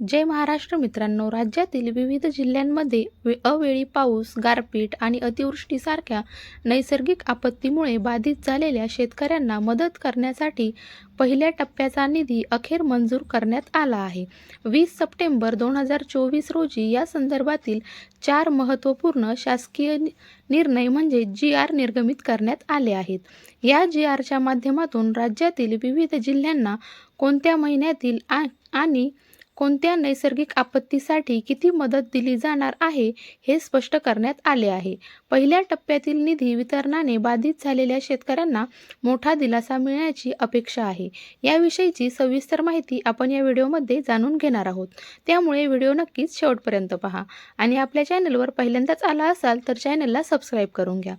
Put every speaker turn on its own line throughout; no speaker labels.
जय महाराष्ट्र मित्रांनो राज्यातील विविध जिल्ह्यांमध्ये अवेळी पाऊस गारपीट आणि अतिवृष्टीसारख्या नैसर्गिक आपत्तीमुळे बाधित झालेल्या शेतकऱ्यांना मदत करण्यासाठी पहिल्या टप्प्याचा निधी अखेर मंजूर करण्यात आला आहे. वीस सप्टेंबर दोन हजार चोवीस रोजी या संदर्भातील चार महत्त्वपूर्ण शासकीय निर्णय म्हणजे जी आर निर्गमित करण्यात आले आहेत. या जी आरच्या माध्यमातून राज्यातील विविध जिल्ह्यांना कोणत्या महिन्यातील आ- आणि कोणत्या नैसर्गिक आपत्तीसाठी किती मदत दिली जाणार आहे हे स्पष्ट करण्यात आले आहे. पहिल्या टप्प्यातील निधी वितरणाने बाधित झालेल्या शेतकऱ्यांना मोठा दिलासा मिळण्याची अपेक्षा आहे. याविषयीची सविस्तर माहिती आपण या व्हिडिओमध्ये जाणून घेणार आहोत. त्यामुळे व्हिडिओ नक्कीच शेवटपर्यंत पहा. आणि आपल्या चॅनलवर पहिल्यांदाच आला असाल तर चॅनलला सबस्क्राईब करून घ्या.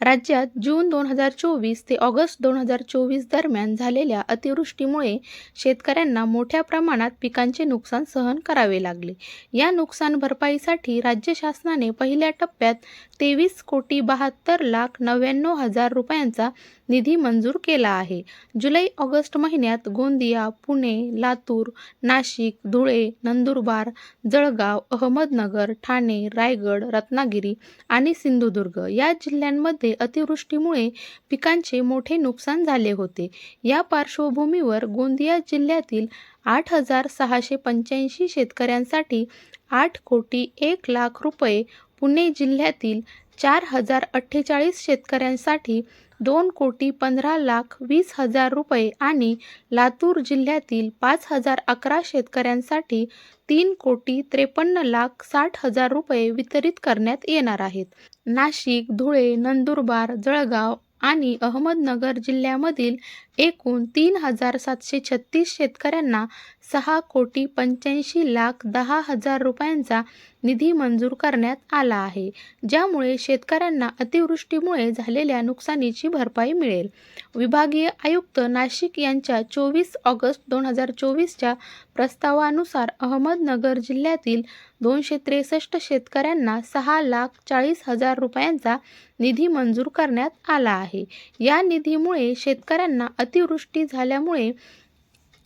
राज्यात जून दोन हजार चोवीस ते ऑगस्ट दोन हजार चोवीस दरम्यान झालेल्या अतिवृष्टीमुळे शेतकऱ्यांना मोठ्या प्रमाणात पिकांचे नुकसान सहन करावे लागले. या नुकसान भरपाईसाठी राज्य शासनाने पहिल्या टप्प्यात तेवीस कोटी बहात्तर लाख नव्याण्णव हजार रुपयांचा निधी मंजूर केला आहे. जुलै ऑगस्ट महिन्यात गोंदिया पुणे लातूर नाशिक धुळे नंदुरबार जळगाव अहमदनगर ठाणे रायगड रत्नागिरी आणि सिंधुदुर्ग या जिल्ह्यांमध्ये अतिवृष्टीमुळे पिकांचे मोठे नुकसान झाले होते. या पार्श्वभूमीवर गोंदिया जिल्ह्यातील आठ हजार सहाशे पंच्याऐंशी शेतकऱ्यांसाठी आठ कोटी एक लाख रुपये. पुणे जिल्ह्यातील चार हजार अठ्ठेचाळीस शेतकऱ्यांसाठी दोन कोटी पंधरा लाख वीस हजार रुपये आणि लातूर जिल्ह्यातील पाच हजार अकरा शेतकऱ्यांसाठी तीन कोटी त्रेपन्न लाख साठ हजार रुपये वितरित करण्यात येणार आहेत. नाशिक धुळे नंदुरबार जळगाव आणि अहमदनगर जिल्ह्यामधील एकूण तीन हजार सातशे छत्तीस शेतकऱ्यांना सहा कोटी पंच्याऐंशी लाख दहा हजार रुपयांचा निधी मंजूर करण्यात आला आहे. ज्यामुळे शेतकऱ्यांना अतिवृष्टीमुळे झालेल्या नुकसानीची भरपाई मिळेल. विभागीय आयुक्त नाशिक यांच्या चोवीस ऑगस्ट दोन हजार चोवीसच्या प्रस्तावानुसार अहमदनगर जिल्ह्यातील दोनशे त्रेसष्ट शेतकऱ्यांना सहा लाख चाळीस हजार रुपयांचा निधी मंजूर करण्यात आला आहे. या निधीमुळे शेतकऱ्यांना अतिवृष्टी झाल्यामुळे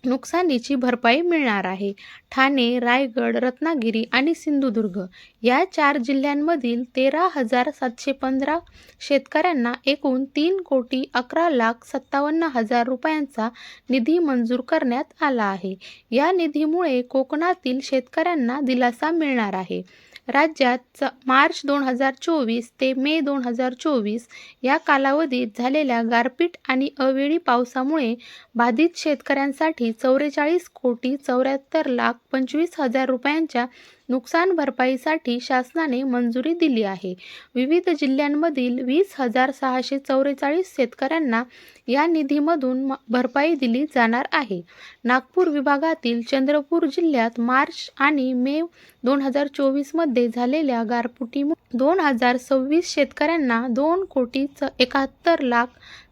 नुकसानीची भरपाई मिळणार आहे. ठाणे रायगड रत्नागिरी आणि सिंधुदुर्ग या चार जिल्ह्यांमधील तेरा हजार सातशे पंधरा शेतकऱ्यांना एकूण तीन कोटी अकरा लाख सत्तावन्न हजार रुपयांचा निधी मंजूर करण्यात आला आहे. या निधीमुळे कोकणातील शेतकऱ्यांना दिलासा मिळणार आहे. राज्यात च मार्च दोन हजार चोवीस ते मे दोन हजार चोवीस या कालावधीत झालेल्या गारपीट आणि अवेळी पावसामुळे बाधित शेतकऱ्यांसाठी चौवेचाळीस कोटी चौऱ्याहत्तर लाख पंचवीस हजार रुपयांच्या नुकसान भरपाईसाठी शासनाने मंजुरी दिली आहे. विविध जिल्ह्यांमधील वीस हजार सहाशे चौवेचाळीस शेतकऱ्यांना या निधीमधून म- भरपाई दिली जाणार आहे. नागपूर विभागातील चंद्रपूर जिल्ह्यात मार्च आणि मे दोन हजार चोवीसमध्ये झालेल्या गारपुटीमुळे दोन हजार सव्वीस शेतकऱ्यांना दोन कोटी च एकाहत्तर लाख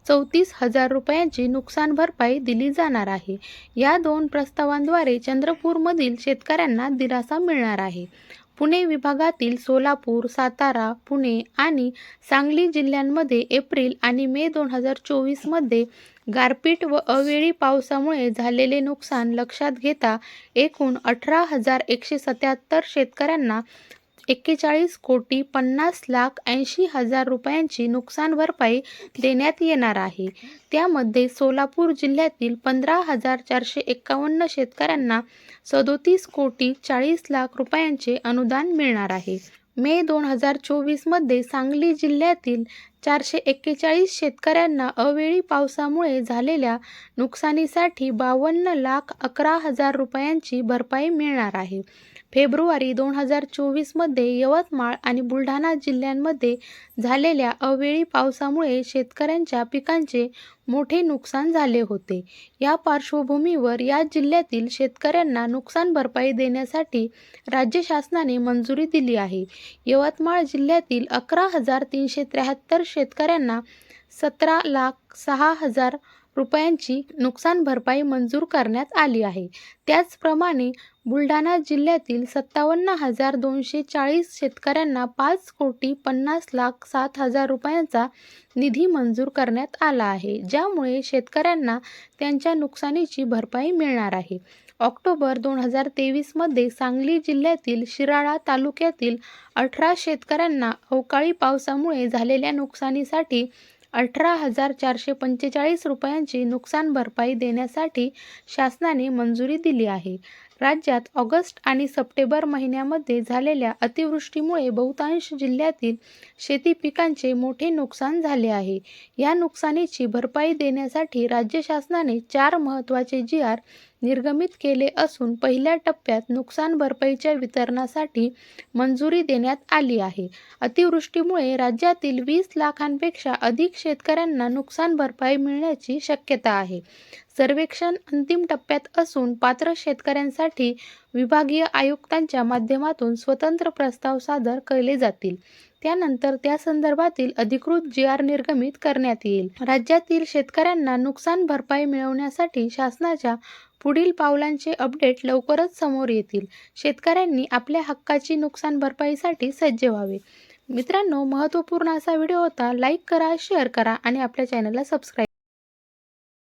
चौतीस हजार रुपयांची नुकसान भरपाई दिली जाणार आहे. या दोन प्रस्तावांद्वारे चंद्रपूरमधील शेतकऱ्यांना दिलासा मिळणार आहे. पुणे विभागातील सोलापूर सातारा पुणे आणि सांगली जिल्ह्यांमध्ये एप्रिल आणि मे दोन हजार चोवीसमध्ये गारपीट व अवेळी पावसामुळे झालेले नुकसान लक्षात घेता एकूण अठरा हजार एकशे सत्याहत्तर शेतकऱ्यांना एक्केचाळीस कोटी पन्नास लाख ऐंशी हजार रुपयांची नुकसान भरपाई देण्यात येणार आहे. त्यामध्ये सोलापूर जिल्ह्यातील पंधरा हजार चारशे एक्कावन्न शेतकऱ्यांना सदोतीस कोटी चाळीस लाख रुपयांचे अनुदान मिळणार आहे. मे दोन हजार चोवीसमध्ये सांगली जिल्ह्यातील चारशे एक्केचाळीस शेतकऱ्यांना अवेळी पावसामुळे झालेल्या नुकसानीसाठी बावन्न लाख अकरा हजार रुपयांची भरपाई मिळणार आहे. फेब्रुवारी दोन हजार चोवीसमध्ये यवतमाळ आणि बुलढाणा जिल्ह्यांमध्ये झालेल्या अवेळी पावसामुळे शेतकऱ्यांच्या पिकांचे मोठे नुकसान झाले होते. या पार्श्वभूमीवर या जिल्ह्यातील शेतकऱ्यांना नुकसान भरपाई देण्यासाठी राज्य शासनाने मंजुरी दिली आहे. यवतमाळ जिल्ह्यातील अकरा हजार तीनशे त्र्याहत्तर शेतकऱ्यांना सतरा लाख सहा हजार रुपयांची नुकसान भरपाई मंजूर करण्यात आली आहे. त्याचप्रमाणे बुलढाणा जिल्ह्यातील सत्तावन्न हजार दोनशे चाळीस शेतकऱ्यांना पाच कोटी पन्नास लाख सात हजार रुपयांचा निधी मंजूर करण्यात आला आहे. ज्यामुळे शेतकऱ्यांना त्यांच्या नुकसानीची भरपाई मिळणार आहे. ऑक्टोबर दोन हजार तेवीसमध्ये सांगली जिल्ह्यातील शिराळा तालुक्यातील अठरा शेतकऱ्यांना अवकाळी पावसामुळे झालेल्या नुकसानीसाठी अठरा हजार चारशे पंचेचाळीस रुपयांची नुकसान भरपाई देण्यासाठी शासनाने मंजुरी दिली आहे. राज्यात ऑगस्ट आणि सप्टेंबर महिन्यामध्ये झालेल्या अतिवृष्टीमुळे बहुतांश जिल्ह्यातील शेती पिकांचे मोठे नुकसान झाले आहे. या नुकसानीची भरपाई देण्यासाठी राज्य शासनाने चार महत्त्वाचे जी आर निर्गमित केले असून पहिल्या टप्प्यात नुकसान भरपाईच्या वितरणासाठी मंजुरी देण्यात आली आहे. अतिवृष्टीमुळे राज्यातील वीस लाखांपेक्षा अधिक शेतकऱ्यांना नुकसान भरपाई मिळण्याची शक्यता आहे. सर्वेक्षण अंतिम टप्प्यात असून पात्र शेतकऱ्यांसाठी विभागीय आयुक्तांच्या माध्यमातून स्वतंत्र प्रस्ताव सादर केले जातील. त्यानंतर त्या संदर्भातील अधिकृत जी आर निर्गमित करण्यात येईल. राज्यातील शेतकऱ्यांना नुकसान भरपाई मिळवण्यासाठी शासनाच्या पुढील पावलांचे अपडेट लवकरच समोर येतील. शेतकऱ्यांनी आपल्या हक्काची नुकसान भरपाईसाठी सज्ज व्हावे. मित्रांनो महत्त्वपूर्ण असा व्हिडिओ होता लाईक करा शेअर करा आणि आपल्या चॅनलला सबस्क्राईब